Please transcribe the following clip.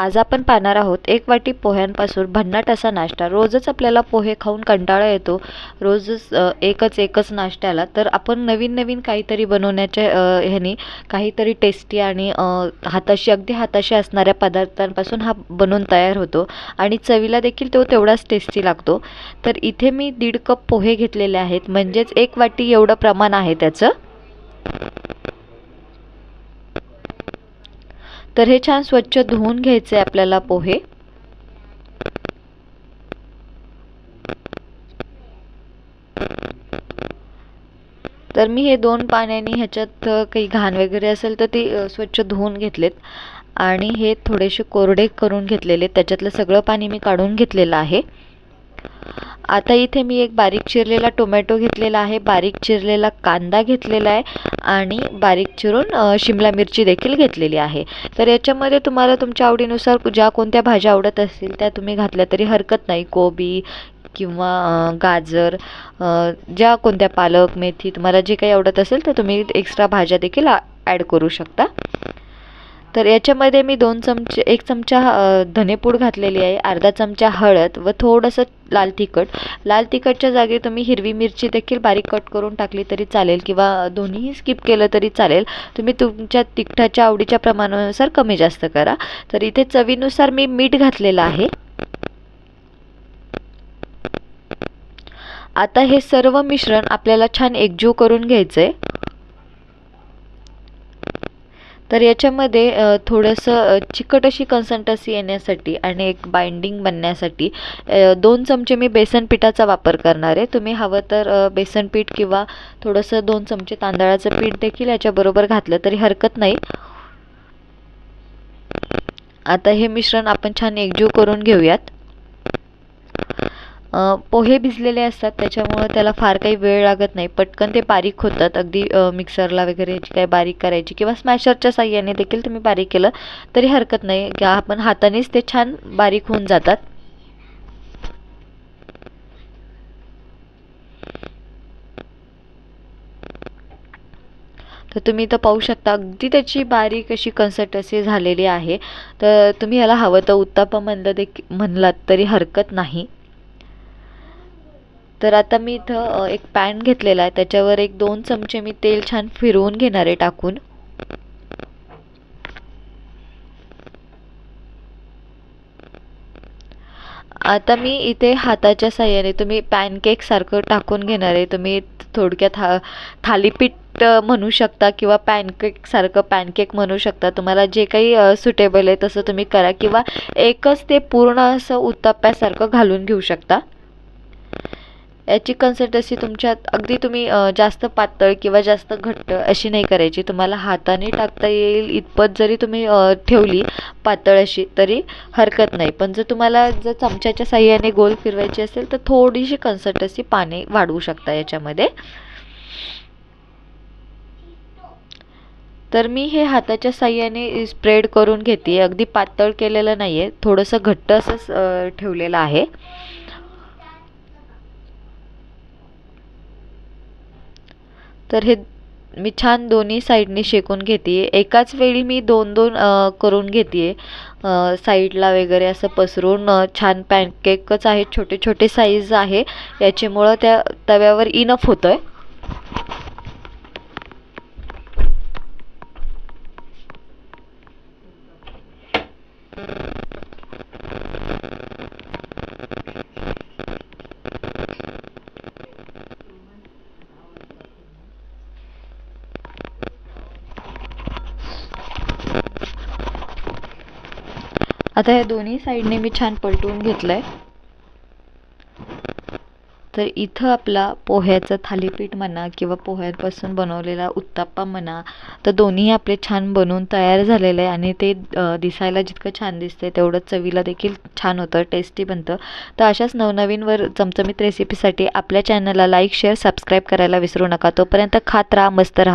आज आपण पाहणार आहोत एक वाटी पोह्यांपासून भन्नाट असा नाश्ता. रोजच आपल्याला पोहे खाऊन कंटाळा येतो. रोजच एकच एकच नाश्त्याला. तर आपण नवीन नवीन काहीतरी बनवण्याच्या ह्यानी काहीतरी टेस्टी आणि हाताशी अगदी हाताशी असणाऱ्या पदार्थांपासून हा बनवून तयार होतो. आणि चवीला देखील तो तेवढाच टेस्टी लागतो. तर इथे मी दीड कप पोहे घेतलेले आहेत. म्हणजेच एक वाटी एवढं प्रमाण आहे त्याचं. तर हे छान स्वच्छ धुवून घ्यायचे आपल्याला पोहे. तर मी हे दोन पाण्याने ह्याच्यात काही घाण वगैरे असेल तर ती स्वच्छ धुवून घेतलेत. आणि हे थोडेसे कोरडे करून घेतलेले त्याच्यातलं सगळं पाणी मी काढून घेतलेलं आहे. आता इथे मी एक बारीक चिरलेला टोमॅटो घेतलेला आहे बारीक चिरलेला कांदा घेतलेला आहे आणि बारीक चिरून शिमला मिरची देखील घेतलेली आहे. तर याच्यामध्ये तुम्हाला तुमच्या आवडीनुसार ज्या कोणत्या भाज्या आवडत असतील त्या तुम्ही घातल्या तरी हरकत नाही. कोबी किंवा गाजर ज्या कोणत्या पालक मेथी तुम्हाला जे काही आवडत असेल तर तुम्ही एक्स्ट्रा भाज्या देखील ॲड करू शकता. तर याच्यामध्ये मी दोन चमचे एक चमचा धनेपूड घातलेली आहे अर्धा चमचा हळद व थोडंसं लाल तिखट. लाल तिखटच्या जागी तुम्ही हिरवी मिरची देखील बारीक कट करून टाकली तरी चालेल किंवा दोन्हीही स्किप केलं तरी चालेल. तुम्ही तुमच्या तिखटाच्या आवडीच्या प्रमाणानुसार कमी जास्त करा. तर इथे चवीनुसार मी मीठ घातलेलं आहे. आता हे सर्व मिश्रण आपल्याला छान एकजीव करून घ्यायचं आहे तर याच्यामध्ये थोडंसं चिकट अशी कन्सन्टसी येण्यासाठी आणि एक बाइंडिंग बनण्यासाठी दोन चमचे मी बेसन पिठाचा वापर करणार आहे. तुम्ही हवं तर बेसन पीठ किंवा थोडंसं दोन चमचे तांदळाचं पीठ देखील याच्याबरोबर घातलं तरी हरकत नाही. आता हे मिश्रण आपण छान एकजीव करून घेऊयात. पोहे भिजलेले असतात त्याच्यामुळं त्याला फार काही वेळ लागत नाही. पटकन ते बारीक होतात. अगदी मिक्सरला वगैरे याची काय बारीक करायची किंवा स्मॅशरच्या साह्याने देखील तुम्ही बारीक केलं तरी हरकत नाही. की आपण हातानेच ते छान बारीक होऊन जातात. तर तुम्ही इथं पाहू शकता अगदी त्याची बारीक अशी कन्सिस्टन्सी झालेली आहे. तर तुम्ही ह्याला हवं तर उत्तापा म्हणलं देखील म्हणलात तरी हरकत नाही. तर आता मी इथं एक पॅन घेतलेला आहे. त्याच्यावर एक दोन चमचे मी तेल छान फिरवून घेणार आहे टाकून. आता मी इथे हाताच्या साह्याने तुम्ही पॅनकेक सारखं टाकून घेणार आहे. तुम्ही थोडक्यात हा थालीपीठ म्हणू शकता किंवा पॅनकेक सारखं पॅनकेक म्हणू शकता. तुम्हाला जे काही सुटेबल आहे तसं तुम्ही करा किंवा एकच ते पूर्ण असं उत्तप्प्यासारखं घालून घेऊ शकता. याची कन्सिस्टन्सी तुमच्यात अगदी तुम्ही जास्त पातळ किंवा जास्त घट्ट अशी नाही करायची. तुम्हाला हाताने टाकता येईल इतपत जरी तुम्ही ठेवली पातळ अशी तरी हरकत नाही. पण जर तुम्हाला जर चमच्याच्या साह्याने गोल फिरवायची असेल तर थोडीशी कन्सिस्टन्सी पाणी वाढवू शकता याच्यामध्ये. तर मी हे हाताच्या साह्याने स्प्रेड करून घेते. अगदी पातळ केलेलं नाही आहे थोडंसं घट्ट असंच ठेवलेलं आहे. तर हे मी छान दोन्ही साईडनी शेकून घेते एकाच वेळी मी दोन दोन करून घेते साईडला वगैरे असं पसरून छान पॅनकेकच आहे छोटे छोटे साईज आहे. याच्यामुळं त्या तव्यावर इनफ होतं आहे आता ह्या दोन्ही साईडने मी छान पलटवून घेतलं आहे तर इथं आपला पोह्याचं थालीपीठ म्हणा किंवा पोह्यांपासून बनवलेला उत्ताप्पा म्हणा तर दोन्ही आपले छान बनवून तयार झालेलं आहे आणि ते दिसायला जितकं छान दिसते तेवढं चवीला देखील छान होतं टेस्टी बनतं. तर अशाच नवनवीनवर चमचमीत रेसिपीसाठी आपल्या चॅनलला लाईक शेअर सबस्क्राईब करायला विसरू नका. तोपर्यंत खात राहा मस्त राहा.